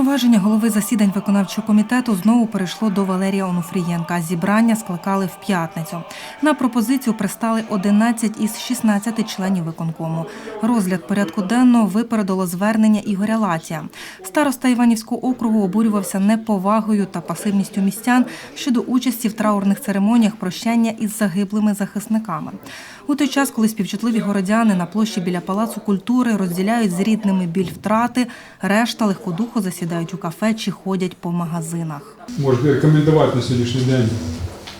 Повноваження голови засідань виконавчого комітету знову перейшло до Валерія Онуфрієнка. Зібрання скликали в п'ятницю. На пропозицію пристали 11 із 16 членів виконкому. Розгляд порядку денного випередило звернення Ігоря Лація. Староста Іванівського округу обурювався неповагою та пасивністю містян щодо участі в траурних церемоніях прощання із загиблими захисниками. У той час, коли співчутливі городяни на площі біля Палацу культури розділяють з рідними біль втрати, решта легкодуху засідають у кафе чи ходять по магазинах. Можна рекомендувати на сьогоднішній день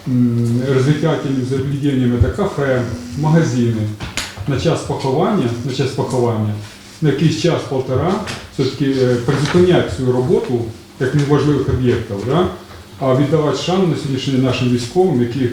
м, розвитятельним заведенням це кафе, магазини на час поховання, на час поховання, на якийсь час-полтора все-таки е, призупиняти свою роботу як неважливих об'єктів, да? А віддавати шану на сьогоднішній день нашим військовим, які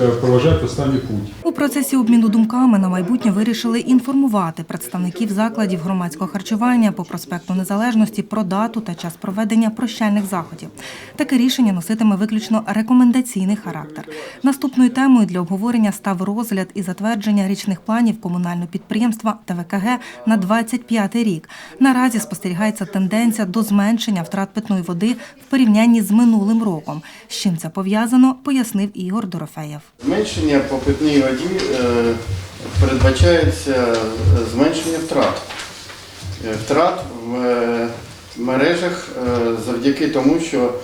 е, проважають останній путь. У процесі обміну думками на майбутнє вирішили інформувати представників закладів громадського харчування по проспекту Незалежності про дату та час проведення прощальних заходів. Таке рішення носитиме виключно рекомендаційний характер. Наступною темою для обговорення став розгляд і затвердження річних планів комунального підприємства ТВКГ на 25 рік. Наразі спостерігається тенденція до зменшення втрат питної води в порівнянні з минулим роком. З чим це пов'язано, пояснив Ігор Дорофеєв. Зменшення по питній воді е, передбачається е, зменшення втрат. Е, Втрат в мережах завдяки тому, що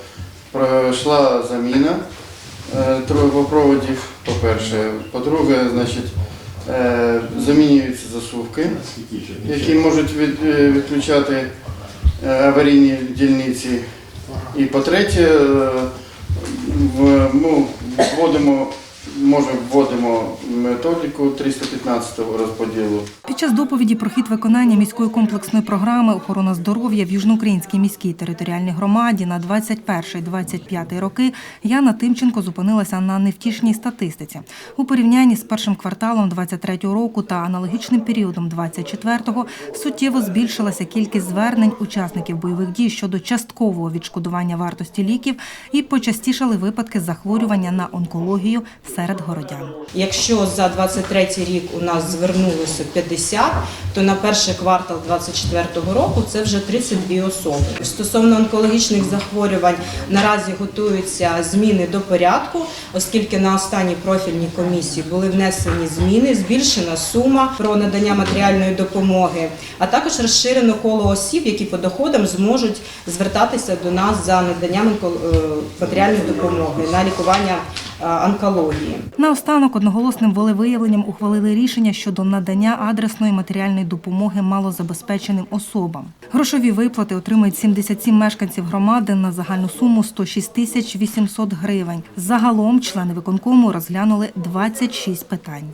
пройшла заміна трубопроводів, по-перше. По-друге, значить, замінюються засувки, які можуть від- відключати аварійні дільниці. І по-третє, е, в- ну, вводимо, може вводимо методику 315 розподілу. Під час доповіді про хід виконання міської комплексної програми охорона здоров'я в Южноукраїнській міській територіальній громаді на 21-25 роки Яна Тимченко зупинилася на невтішній статистиці. У порівнянні з першим кварталом 23 року та аналогічним періодом 24-го суттєво збільшилася кількість звернень учасників бойових дій щодо часткового відшкодування вартості ліків і почастішали випадки захворювання на онкологію серед городян. Якщо за 23 рік у нас звернулося 50, то на перший квартал 24 року це вже 32 особи. Стосовно онкологічних захворювань наразі готуються зміни до порядку, оскільки на останній профільній комісії були внесені зміни, збільшена сума про надання матеріальної допомоги, а також розширено коло осіб, які по доходам зможуть звертатися до нас за наданням е, матеріальної допомоги на лікування онкології. Наостанок одноголосним волевиявленням ухвалили рішення щодо надання адресної матеріальної допомоги малозабезпеченим особам. Грошові виплати отримають 77 мешканців громади на загальну суму 106 тисяч 800 гривень. Загалом члени виконкому розглянули 26 питань.